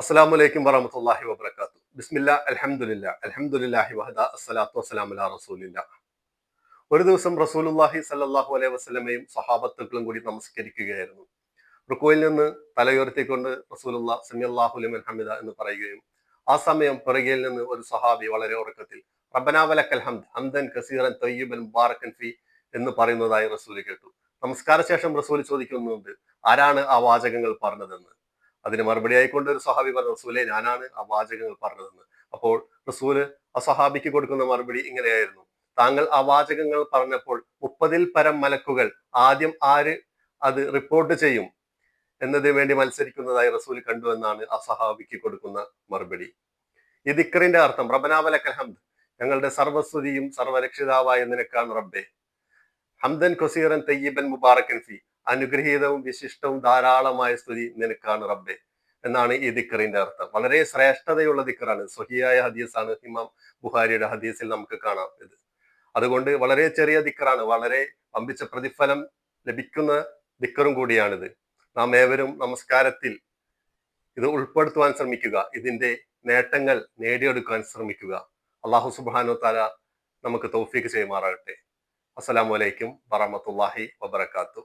അസ്സലാമു അലൈക്കും വറഹമത്തല്ലാഹി വബർക്കാത്തു ബിസ്മില്ല അലഹമുല്ല അലഹമുല്ലാഹി വഹദ അസ്സലാത്തു വസ്സലാമു അലാ റസൂലില്ല. ഒരു ദിവസം റസൂലുള്ളാഹി സല്ലാഹു അലൈഹി വസ്ലമയും സഹാബത്തുക്കളും കൂടി നമസ്കരിക്കുകയായിരുന്നു. റുക്കോയിൽ നിന്ന് തലയുയർത്തിക്കൊണ്ട് റസൂലുള്ള സല്ലല്ലാഹു അലൈഹി ഹമിദ എന്ന് പറയുകയും ആ സമയം പിറകിൽ നിന്ന് ഒരു സഹാബി വളരെ ഉറക്കത്തിൽ റബ്ബനാ വലക്കൽ ഹംദ് ഹംദൻ കസീറൻ തയ്യിബൻ മുബാറക്കൻ ഫി എന്ന് പറയുന്നതായി റസൂൽ കേട്ടു. നമസ്കാര ശേഷം റസൂൽ ചോദിക്കുന്നുണ്ട് ആരാണ് ആ വാചകങ്ങൾ പറഞ്ഞതെന്ന്? അതിന് മറുപടി ആയിക്കൊണ്ട് ഒരു സഹാബി പറഞ്ഞു റസൂലെ ഞാനാണ് ആ വാചകങ്ങൾ പറഞ്ഞതെന്ന്. അപ്പോൾ റസൂൽ ആ സഹാബിക്ക് കൊടുക്കുന്ന മറുപടി ഇങ്ങനെയായിരുന്നു. താങ്കൾ ആ വാചകങ്ങൾ പറഞ്ഞപ്പോൾ മുപ്പതിൽ പരം മലക്കുകൾ ആദ്യം ആര് അത് റിപ്പോർട്ട് ചെയ്യും എന്നതിന് വേണ്ടി മത്സരിക്കുന്നതായി റസൂൽ കണ്ടു എന്നാണ് ആ സഹാബിക്ക് കൊടുക്കുന്ന മറുപടി. ഈ ദിക്കറിന്റെ അർത്ഥം റബനാവലക്കൽ ഹംദ്. ഞങ്ങളുടെ സർവസ്തുതിയും സർവരക്ഷിതാവായ നിനക്കാണ് റബ്ബെ. ഹംദൻ ഖുസീറൻ തയ്യബൻ മുബാറക്കൻ ഫി. അനുഗ്രഹീതവും വിശിഷ്ടവും ധാരാളമായ സ്തുതി നിനക്കാണ് റബ്ബെ എന്നാണ് ഈ ദിക്കറിന്റെ അർത്ഥം. വളരെ ശ്രേഷ്ഠതയുള്ള ദിക്കറാണ്. സ്വഹിയായ ഹദീസാണ് ഹിമാം ബുഹാരിയുടെ ഹദീസിൽ നമുക്ക് കാണാം ഇത്. അതുകൊണ്ട് വളരെ ചെറിയ ദിക്കറാണ്. വളരെ പമ്പിച്ച പ്രതിഫലം ലഭിക്കുന്ന ദിക്കറും കൂടിയാണിത്. നാം ഏവരും നമസ്കാരത്തിൽ ഇത് ഉൾപ്പെടുത്തുവാൻ ശ്രമിക്കുക. ഇതിന്റെ നേട്ടങ്ങൾ നേടിയെടുക്കാൻ ശ്രമിക്കുക. അള്ളാഹു സുബാനോ താല നമുക്ക് തൗഫീക്ക് ചെയ്യുമാറാകട്ടെ. അസ്സലാമു അലൈക്കും വറഹമത്തല്ലാഹി വബർക്കാത്തു